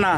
না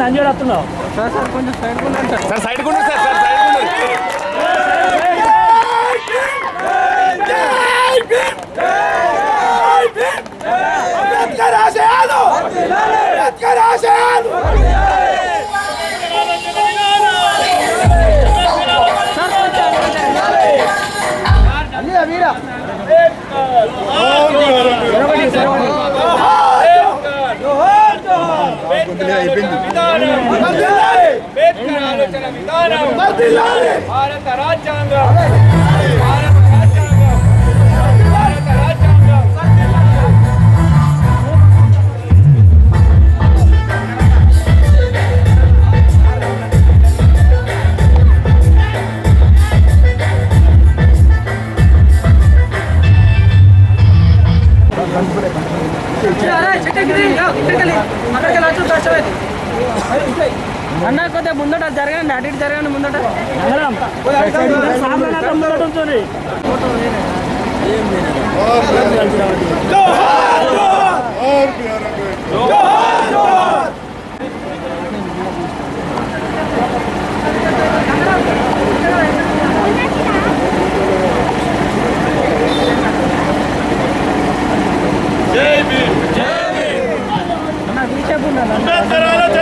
పంపించలేదు నంజేడు వస్తున్నావు సార్ సైడ్ కొండు సార్. సైడ్ కొండు భారత రాజ్యాంగం. అన్న కొద్దిగా ముందట జరగండి అటు ఇటు జరగండి ముందట. ముందట bunlar. Bundan dalalet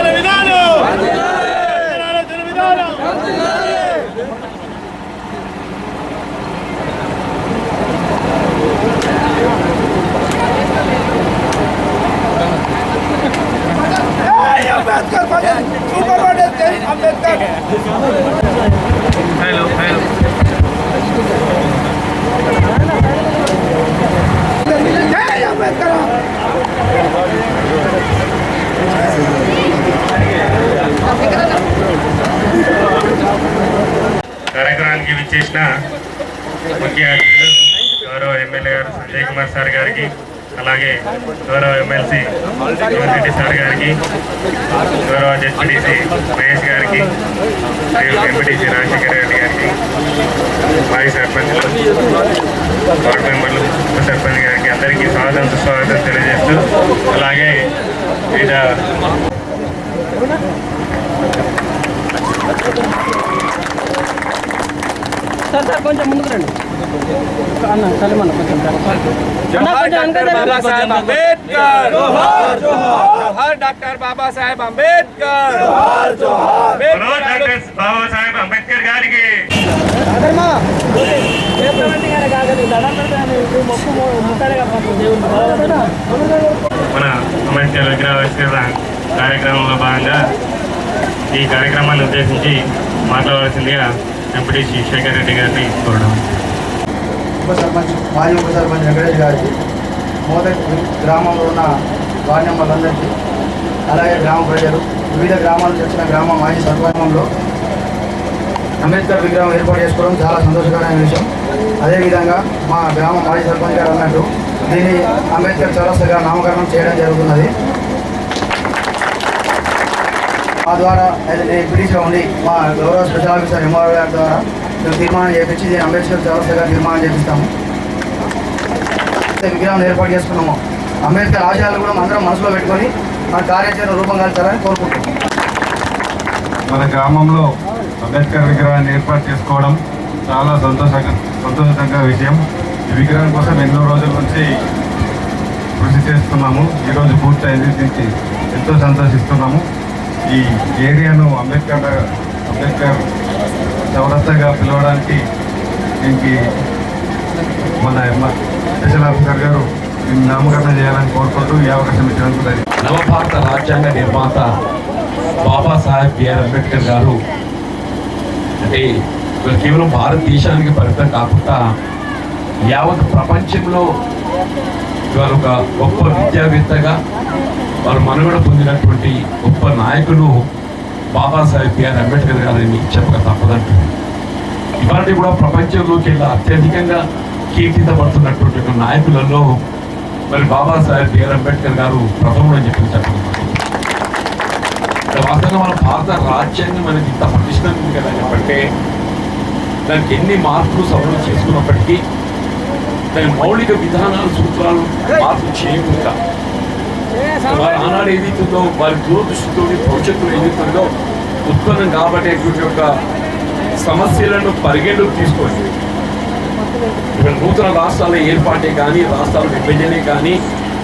MLC Jeevan Reddy sir గారికి గౌరవ జెడ్పీటీసీ మహేష్ గారికి ఎంపీటీసీ రాజశేఖర రెడ్డి గారికి మాజీ సర్పంచ్లు వార్డు మెంబర్లు ఉప సర్పంచ్ గారికి అందరికీ స్వాగతం సుస్వాగతం తెలియజేస్తూ అలాగే వివిధ సార్ సార్ కొంచెం ముందుకు రండి. అన్న సలీం అన్న కొంచెం డాక్టర్ బాబాసాహెబ్ అంబేద్కర్. బాబాసాహెబ్ అంబేద్కర్. గారికి. మన అంబేద్కర్ విగ్రహ కార్యక్రమంలో భాగంగా ఈ కార్యక్రమాన్ని ఉద్దేశించి మాట్లాడవలసిందిగా ఎంపీటీసీ శేఖర్ రెడ్డి గారిని కోరడం. ఉప సర్పంచ్ మాజీ ఉప సర్పంచ్ వెంకటేష్ గారికి మొదటి గ్రామంలో ఉన్న వార్డు మెంబర్లందరికీ అలాగే గ్రామ ప్రజలు వివిధ గ్రామాలు నుంచి గ్రామ మాజీ సర్పంచంలో అంబేద్కర్ విగ్రహం ఏర్పాటు చేసుకోవడం చాలా సంతోషకరమైన విషయం. అదేవిధంగా మా గ్రామ మాజీ సర్పంచ్ గారు అన్నట్టు దీన్ని అంబేద్కర్ చౌరస్తగా నామకరణం చేయడం జరుగుతున్నది. మా ద్వారా అయితే ఉండి మా గౌరవ స్పెషల్ ఆఫీసర్ ఎంఆర్ఓ గారి ద్వారా మేము తీర్మానం చేపించి అంబేద్కర్ చౌరస్తగా తీర్మానం చేపిస్తాము. విగ్రహం ఏర్పాటు చేసుకున్నాము. అంబేద్కర్ ఆశయాలు కూడా అందరం మనసులో పెట్టుకొని మన కార్యాచరణ రూపం కలుగుతారని కోరుకుంటున్నాం. మన గ్రామంలో అంబేద్కర్ విగ్రహాన్ని ఏర్పాటు చేసుకోవడం చాలా సంతోషంగా సంతోషంగా విషయం. ఈ విగ్రహం కోసం ఎన్నో రోజుల నుంచి కృషి చేస్తున్నాము. ఈరోజు పూర్తయింది. దీనికి ఎంతో సంతోషిస్తున్నాము. ఈ ఏరియాను అంబేద్కర్ అంబేద్కర్ చౌరస్తాగా పిలవడానికి దీనికి మన స్పెషల్ ఆఫీసర్ గారు నామకరణం చేయాలని కోరుకుంటూ ఈ అవకాశం ఇచ్చినందుకు నవభారత రాజ్యాంగ నిర్మాత బాబాసాహెబ్ బిఆర్ అంబేద్కర్ గారు అంటే కేవలం భారతదేశానికి పరిమితం కాకుండా యావత్ ప్రపంచంలో ఇవాళ ఒక గొప్ప విద్యావేత్తగా వారు మనుగడ పొందినటువంటి గొప్ప నాయకులు బాబాసాహెబ్ బిఆర్ అంబేద్కర్ గారని చెప్పక తప్పదంటుంది ఇవాళ కూడా ప్రపంచంలోకి వెళ్ళి అత్యధికంగా కీర్తితపడుతున్నటువంటి ఒక నాయకులలో మరి బాబాసాహెబ్ బిఆర్ అంబేద్కర్ గారు ప్రథముడు అని చెప్పి చెప్పగలుగుతాం వాస్తవంగా మన భారత రాజ్యాంగం అనేది ఇంత పటిష్టంగా కదా చెప్పంటే దానికి ఎన్ని మార్పులు సవరణ చేసుకున్నప్పటికీ దాని మౌలిక విధానాలు సూత్రాలు మార్పు చేయకుండా వారి ఆనాడు ఏదైతుందో వారి దూరదృష్టితో భవిష్యత్తులో ఏదైతుందో ఉత్పన్నం కాబట్టేటువంటి యొక్క సమస్యలను పరిగణలోకి తీసుకొని ఇక్కడ నూతన రాష్ట్రాల ఏర్పాటే కానీ రాష్ట్రాల విభజనే కానీ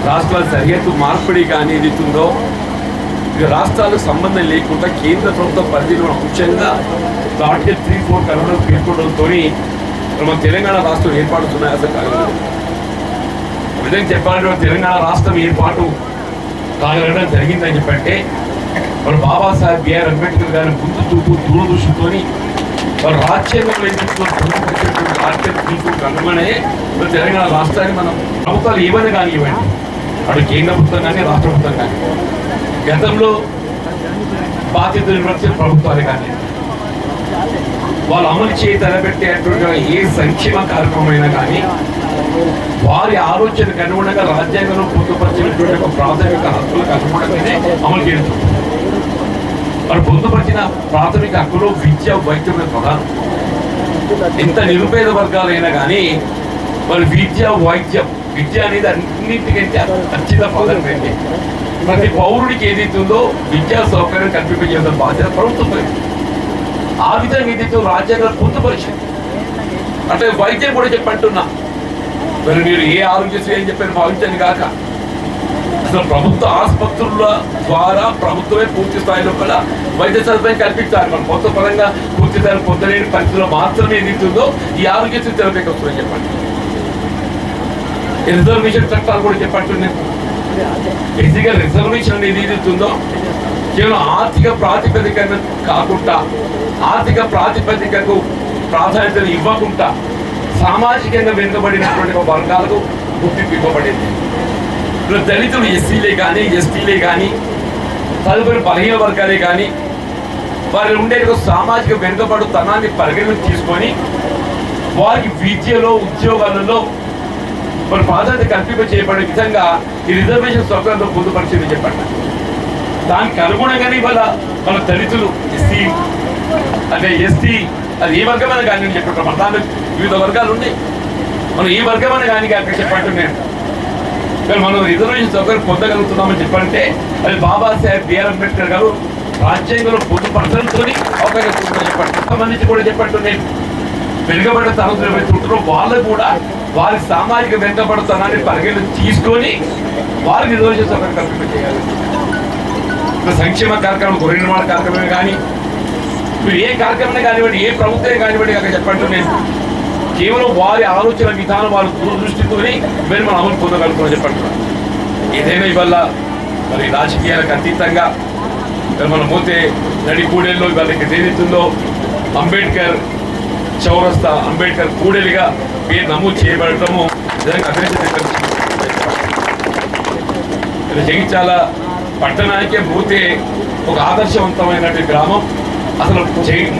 రాష్ట్రాల సరిహద్దు మార్పిడి కానీ ఏదైతుందో ఇక రాష్ట్రాలకు సంబంధం లేకుండా కేంద్ర ప్రభుత్వ పరిధిలో ముఖ్యంగా ఆర్టికల్ త్రీ ఫోర్ కరోనా పేర్కొనడంతో మన తెలంగాణ రాష్ట్రం ఏర్పడుతున్నాయి అసలు కాదు విధంగా చెప్పాలంటే తెలంగాణ రాష్ట్రం ఏర్పాటు తాగడం జరిగిందని చెప్పంటే మరి బాబాసాహెబ్ బిఆర్ అంబేద్కర్ గారి ముందు చూపు దూరదృష్టితో వారు రాజ్యాంగంలో పొందుపరిచినటువంటి ఆర్టికల్ త్రీ ఫోర్ కనుగొనే తెలంగాణ రాష్ట్రాన్ని మనం ప్రభుత్వాలు ఏమైనా కానివ్వండి అటు కేంద్ర ప్రభుత్వం కానీ రాష్ట్ర ప్రభుత్వం కానీ. గతంలో బాధ్యత నిర్వహించిన ప్రభుత్వాలు కానీ. వాళ్ళు అమలు చేయి తలపెట్టేటువంటి ఏ సంక్షేమ కార్యక్రమం అయినా కానీ వారి ఆలోచనకు అనుగుణంగా రాజ్యాంగంలో పొందుపరిచినటువంటి ఒక ప్రాథమిక హక్కులకు అనుగుణంగానే అమలు చేస్తుంది మరి పొందుపరిచిన ప్రాథమిక హక్కులు విద్య వైద్యం ప్రధానం ఎంత నిరుపేద వర్గాలైనా కానీ మరి విద్య వైద్యం విద్య అనేది అన్నింటికంటే అత్యంత ప్రాధాన్యమైంది ప్రతి పౌరుడికి ఏదైతుందో ఉందో విద్యా సౌకర్యం కల్పింపజేయాల్సిన బాధ్యత ప్రభుత్వం ఆ విధంగా ఏదైతే రాజ్యాంగం పొందుపరిచింది అంటే వైద్యం కూడా చెప్పంటున్నా. మరి మీరు ఏ ఆరోగ్యశ్రీ అని చెప్పని భావించండి కాక. అసలు ప్రభుత్వ ఆసుపత్రుల ద్వారా ప్రభుత్వమే పూర్తి స్థాయిలో కూడా వైద్య సదుపాయం కల్పించాలి మనం మొత్తం పరంగా పూర్తి స్థాయిలో పొందలేని పరిస్థితుల్లో మాత్రమే ఎదుగుతుందో ఈ ఆరోగ్యశ్రీ తెరపైకి వస్తుందని చెప్పండి. రిజర్వేషన్ చట్టాలు కూడా చెప్పండి ఎన్నికల రిజర్వేషన్ అనేది ఏదైతుందో కేవలం ఆర్థిక ప్రాతిపదికన కాకుండా ఆర్థిక ప్రాతిపదికకు ప్రాధాన్యతను ఇవ్వకుండా సామాజికంగా వెనుకబడినటువంటి ఒక వర్గాలకు గుర్తింపు ఇవ్వబడింది. ఇప్పుడు దళితులు ఎస్సీలే కానీ ఎస్టీలే కానీ తదుపరి బలహీన వర్గాలే కానీ వారి ఉండే సామాజిక వెనుకబడుతనాన్ని పరిగణన తీసుకొని వారికి విద్యలో ఉద్యోగాలలో మరి ప్రాధాన్యత కల్పింప చేయబడే విధంగా ఈ రిజర్వేషన్ సౌకర్యంలో పొందుపరిచింది చెప్పండి దానికి అనుగుణంగానే ఇవాళ మన దళితులు ఎస్సీ అంటే ఎస్టీ అది ఈ వర్గమైన కానీ అని చెప్పి మన దాంట్లో వివిధ వర్గాలు ఉన్నాయి మనం ఈ వర్గమైన కానీ అక్కడ చెప్పండి నేను కానీ మనం రిజర్వేషన్ సౌకర్యం పొందగలుగుతున్నామని చెప్పంటే అది బాబాసాహెబ్ బిఆర్ అంబేద్కర్ గారు రాజ్యాంగంలో పొందుపరచడంతో అవకాశం ఉంటుందని చెప్పండి. సంబంధించి కూడా చెప్పండి నేను వెనుకబడిన తరగతులు ఎవరైతే వాళ్ళు కూడా వారి సామాజిక వెనుకబడుతనాన్ని పరిగణన తీసుకొని వారికి రిజర్వేషన్ సౌకర్యం కల్పింప చేయాలి. సంక్షేమ కార్యక్రమం గొర్రె నిర్మాణ కార్యక్రమమే కానీ మీరు ఏ కార్యక్రమం కానివ్వండి ఏ ప్రభుత్వమే కానివ్వండి అక్కడ చెప్పండి నేను. కేవలం వారి ఆలోచన విధానం వారి దృష్టితోని మీరు మనం అమలు పొందగలుగుతున్నా చెప్పంటున్నాను ఏదైనా ఇవల్ల మరి రాజకీయాలకు అతీతంగా మరి మనం పోతే నడి కూడెల్లో ఇవాళ ఏదైతుందో అంబేద్కర్ చౌరస్తా అంబేద్కర్ కూడలిగా పేరు నమోదు చేయబడటము నిజంగా అభినందన పట్టణానికే పోతే ఒక ఆదర్శవంతమైనటువంటి గ్రామం. అసలు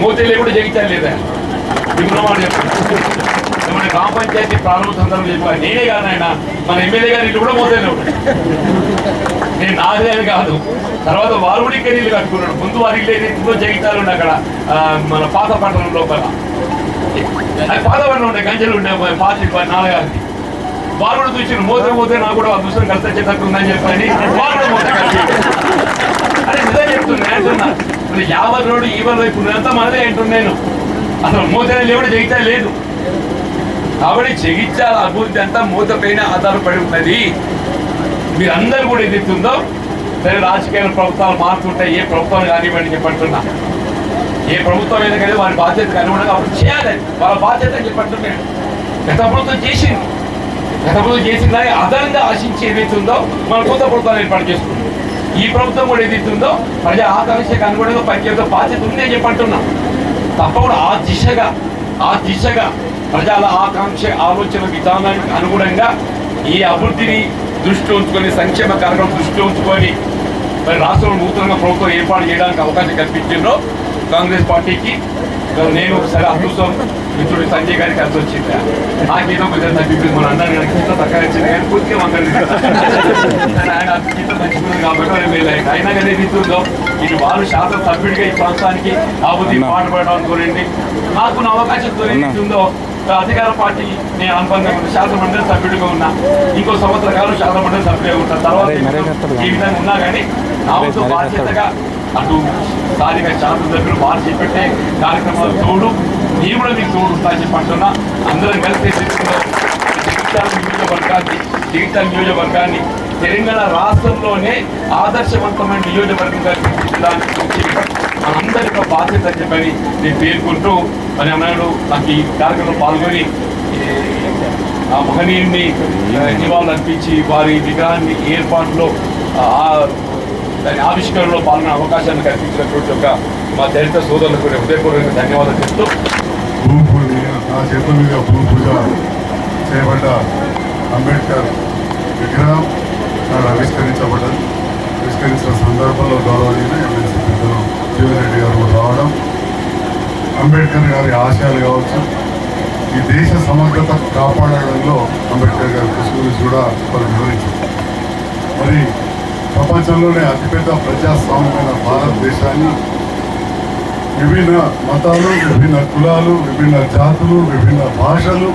మోతే లేకుండా జగిత్యాల లేదా? దిగునమాట మన గ్రామ పంచాయతీ ప్రారంభ సందర్భం చెప్పాను నేనే కాదు ఆయన. మన ఎమ్మెల్యే గారు ఇల్లు కూడా మోతేనే నేను నాదే అని కాదు. తర్వాత వారు కూడా ఇక్కడ ఇల్లు కట్టుకున్నాడు. ముందు వారి ఇల్లు ఏదైతుందో జగిత్యాలు ఉండే అక్కడ. మన పాత పట్టణం లోపల. పాత పట్టణం ఉండే గంజలు ఉండే పాత నాన్నగారికి వారు కూడా చూసి మోతే మోతే నాకు కూడా అదృష్టం కలిసి వచ్చేటట్టు ఉందని చెప్పని వారు కూడా మోతే కలిసి అరే నిజం చెప్తున్నా అసలు ఇప్పుడు రోడ్డు ఈ వాళ్ళు ఇప్పుడు అంతా మనదే అంటున్నాను అసలు మూతనే లేవుడు జగిత్యా లేదు. కాబట్టి జగిత్యాల అభివృద్ధి అంతా మూత పైన ఆధారపడి ఉన్నది. మీరందరూ కూడా ఏది ఉందో సరే రాజకీయ ప్రభుత్వాలు మారుతుంటాయి ఏ ప్రభుత్వం కానివ్వండి చెప్పంటున్నా. ఏ ప్రభుత్వం అయినా కానీ వారి బాధ్యత అనుగుణంగా అప్పుడు చేయాలి. వాళ్ళ బాధ్యత అని చెప్పంటున్నాడు గత ప్రభుత్వం చేసింది. గత ప్రభుత్వం చేసిన దాన్ని అదనంగా ఆశించి ఏదైతే ఉందో మన కొత్త ప్రభుత్వాన్ని ఏర్పాటు చేసుకుంది. ఈ ప్రభుత్వం కూడా ఏదైతుందో ప్రజా ఆకాంక్షకు అనుగుణంగా పనిచేసే బాధ్యత ఉంది అని చెప్పంటున్నాం తప్పకుండా ఆ దిశగా ఆ దిశగా ప్రజల ఆకాంక్ష ఆలోచన విధానానికి అనుగుణంగా ఈ అభివృద్ధిని దృష్టిలో ఉంచుకొని సంక్షేమ కార్యక్రమం దృష్టిలో ఉంచుకొని మరి రాష్ట్రంలో నూతనంగా ప్రభుత్వం ఏర్పాటు చేయడానికి అవకాశం కల్పించిందో కాంగ్రెస్ పార్టీకి నేను ఒకసారి అదృష్టం మిత్రుడు సంజయ్ గారికి కలిసి వచ్చింది? నాకేదో కొంచెం తగ్గిపోయింది మన అందరికీ నాకు ఇంత తక్కువ వచ్చింది కానీ పూర్తిగా మంగళ ఆయన ఇంత మంచిది కాబట్టి ఆయన. అయినా కానీ ఏదైతుందో ఇటు వారు శాసన సభ్యుడిగా ఈ ప్రాంతానికి అభివృద్ధి పాటుపడడానికి కోరండి. నాకు అవకాశం దొరికిందో అధికార పార్టీ నేను అనుబంధంగా ఉన్న శాసన మండలి సభ్యుడిగా ఉన్నా ఇంకో సంవత్సర కాలం శాసన మండలి సభ్యుడిగా ఉంటా. తర్వాత ఈ విధంగా ఉన్నా కానీ నా వంతు బాధ్యతగా అటు స్థానిక శాసన సభ్యులు వారు చేపట్టే కార్యక్రమాలు తోడు నేను కూడా మీకు చెప్పంటున్నా అందరం కలిసి జగిత్యాల నియోజకవర్గాన్ని జగిత్యాల నియోజకవర్గాన్ని తెలంగాణ రాష్ట్రంలోనే ఆదర్శవంతమైన నియోజకవర్గంగా తీర్చిదిద్దడానికి మనందరి యొక్క బాధ్యత అని చెప్పని నేను పేర్కొంటూ మరి అన్నాడు నాకు ఈ కార్యక్రమంలో పాల్గొని ఆ మహనీయుడిని ఆ, నివాళులు అర్పించి వారి విగ్రహాన్ని ఏర్పాటులో దాని ఆవిష్కరణలో పాల్గొనే అవకాశాన్ని కల్పించినటువంటి ఒక మా దళిత సోదరులకు హృదయపూర్వక ధన్యవాదాలు చెప్తూ నా చేతుల మీద భూమి పూజ చేయబడ్డ అంబేద్కర్ విగ్రహం నాడు ఆవిష్కరించబడ్డది. ఆవిష్కరించిన సందర్భంలో గౌరవనీయులు ఎమ్మెల్సీ పెద్దలు జీవన్రెడ్డి గారు రావడం అంబేద్కర్ గారి ఆశయాలు కావచ్చు ఈ దేశ సమగ్రత కాపాడడంలో అంబేద్కర్ గారి కృషి గురించి కూడా వారు వివరించారు. మరి ప్రపంచంలోనే అతిపెద్ద ప్రజాస్వామ్యమైన భారతదేశాన్ని విభిన్న మతాలు విభిన్న కులాలు విభిన్న జాతులు విభిన్న భాషలు.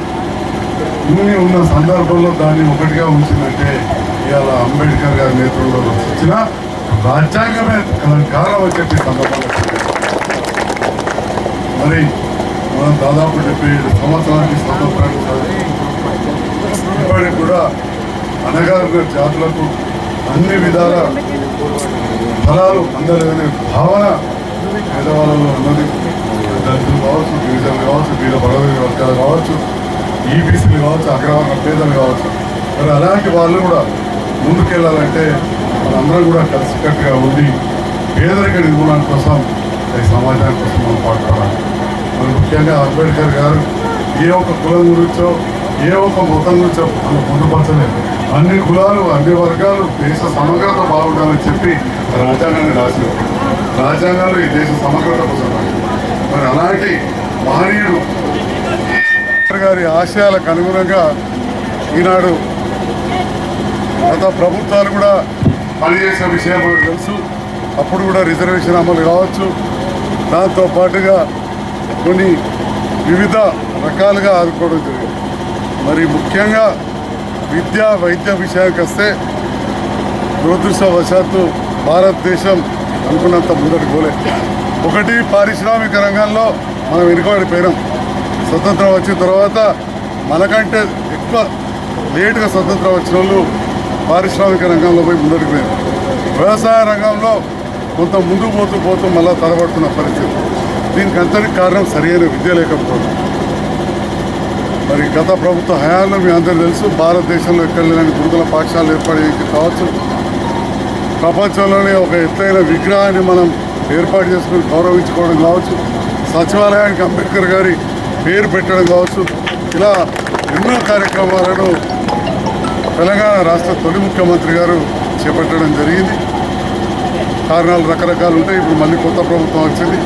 ఇన్ని ఉన్న సందర్భంలో దాన్ని ఒకటిగా ఉంచిందంటే ఇవాళ అంబేద్కర్ గారి నేతృత్వంలో వచ్చిన రాజ్యాంగమే కారణం అని చెప్పి మరి మనం దాదాపు డెబ్బై ఏడు సంవత్సరానికి స్వతంత్రాన్ని ఇప్పటికి కూడా అనగారిన జాతులకు అన్ని విధాల ఫలాలు అందలేదనే భావన పేదవాళ్ళలో ఉన్నది దళితులు కావచ్చు గిరిజనులు కావచ్చు వీళ్ళ బడవ వర్గాలు కావచ్చు ఈబీసీలు కావచ్చు అగ్రవర్ణ పేదలు కావచ్చు మరి అలాంటి వాళ్ళు కూడా ముందుకెళ్ళాలంటే మనందరం కూడా కలిసికట్టుగా ఉండి పేదరిక నిర్మూలన కోసం ఈ సమాజానికి కోసం మనం పాటుపడాలి మరి ముఖ్యంగా అంబేద్కర్ గారు ఏ ఒక్క కులం గురించో ఏ ఒక్క మతం గురించో మనం పొందుపరచలేదు అన్ని కులాలు అన్ని వర్గాలు దేశ సమగ్రత బాగుండాలని చెప్పి రాజ్యాంగాన్ని రాశారు. రాజ్యాంగాలు ఈ దేశ సమగ్రత కోసం మరి అలాంటి మహనీయుడు గారి ఆశయాలకు అనుగుణంగా ఈనాడు గత ప్రభుత్వాలు కూడా పనిచేసిన విషయం మనకు తెలుసు. అప్పుడు కూడా రిజర్వేషన్ అమలు కావచ్చు. దాంతో పాటుగా కొన్ని వివిధ రకాలుగా ఆదుకోవడం జరిగింది. మరి ముఖ్యంగా విద్య వైద్య విషయానికి వస్తే దురదృష్టవశాత్తు భారతదేశం అనుకున్నంత ముందటి పోలే ఒకటి పారిశ్రామిక రంగంలో మనం వెనుకబడిపోయినాం. స్వతంత్రం వచ్చిన తర్వాత మనకంటే ఎక్కువ లేటుగా స్వతంత్రం వచ్చిన వాళ్ళు పారిశ్రామిక రంగంలో పోయి ముందరికి పోయారు వ్యవసాయ రంగంలో కొంత ముందుకు పోతూ పోతూ మళ్ళీ తడబడుతున్న పరిస్థితి. దీనికి అంతటి కారణం సరైన విద్య లేకపోవడం. మరి గత ప్రభుత్వ హయాంలో మీ అందరూ తెలుసు భారతదేశంలో ఎక్కడ లేని గురుకుల పాఠశాలలు ఏర్పాటు కావచ్చు. ప్రపంచంలోనే ఒక ఎత్తైన విగ్రహాన్ని మనం ఏర్పాటు చేసుకుని గౌరవించుకోవడం కావచ్చు. సచివాలయానికి అంబేద్కర్ గారి పేరు పెట్టడం కావచ్చు. ఇలా ఎన్నో కార్యక్రమాలను తెలంగాణ రాష్ట్ర తొలి ముఖ్యమంత్రి గారు చేపట్టడం జరిగింది. కారణాలు రకరకాలు ఉంటాయి. ఇప్పుడు మళ్ళీ కొత్త ప్రభుత్వం వచ్చింది.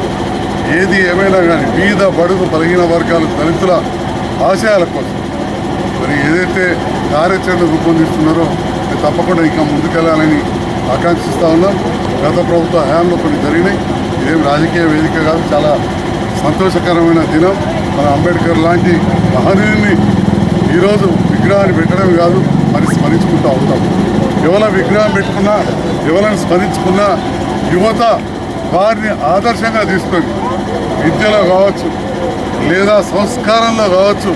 ఏది ఏమైనా కానీ బీద బడుగు బలహీన వర్గాలు దళితుల ఆశయాల కోసం. మరి ఏదైతే కార్యాచరణ రూపొందిస్తున్నారో అది తప్పకుండా ఇంకా ముందుకెళ్ళాలని ఆకాంక్షిస్తూ ఉన్నాం. గత ప్రభుత్వ హయాంలో కొన్ని జరిగినాయి. ఇదేం రాజకీయ వేదిక కాదు చాలా సంతోషకరమైన దినం. మన అంబేద్కర్ లాంటి మహనీయుని ఈరోజు విగ్రహాన్ని పెట్టడం కాదు మరి స్మరించుకుంటూ ఉంటాం ఎవరి విగ్రహం పెట్టుకున్నా ఎవరిని స్మరించుకున్నా యువత వారిని ఆదర్శంగా తీసుకొని విద్యలో కావచ్చు లేదా సంస్కారంలో కావచ్చు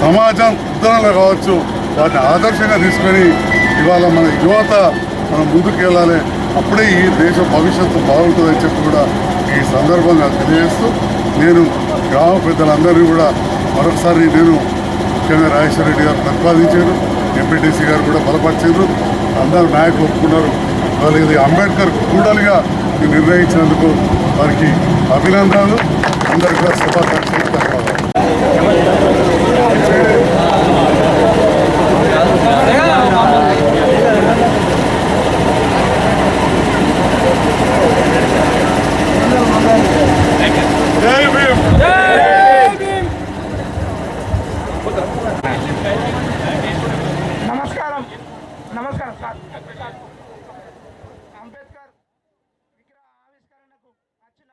సమాజం ఉద్ధరణలో కావచ్చు వాటిని ఆదర్శంగా తీసుకొని ఇవాళ మన యువత మనం ముందుకు వెళ్ళాలి. అప్పుడే ఈ దేశ భవిష్యత్తు బాగుంటుందని చెప్పి కూడా ఈ సందర్భంగా తెలియజేస్తూ నేను గ్రామ పెద్దలందరినీ కూడా మరొకసారి నేను ముఖ్యంగా రాజేశ్వర రెడ్డి గారు ప్రతిపాదించారు ఎంపీటీసీ గారు కూడా బలపరిచారు. అందరూ నాయకులు ఒప్పుకున్నారు. వాళ్ళు అంబేద్కర్ కూడలిగా నిర్ణయించినందుకు వారికి అభినందనలు. అందరికీ శుభాకాంక్షలు.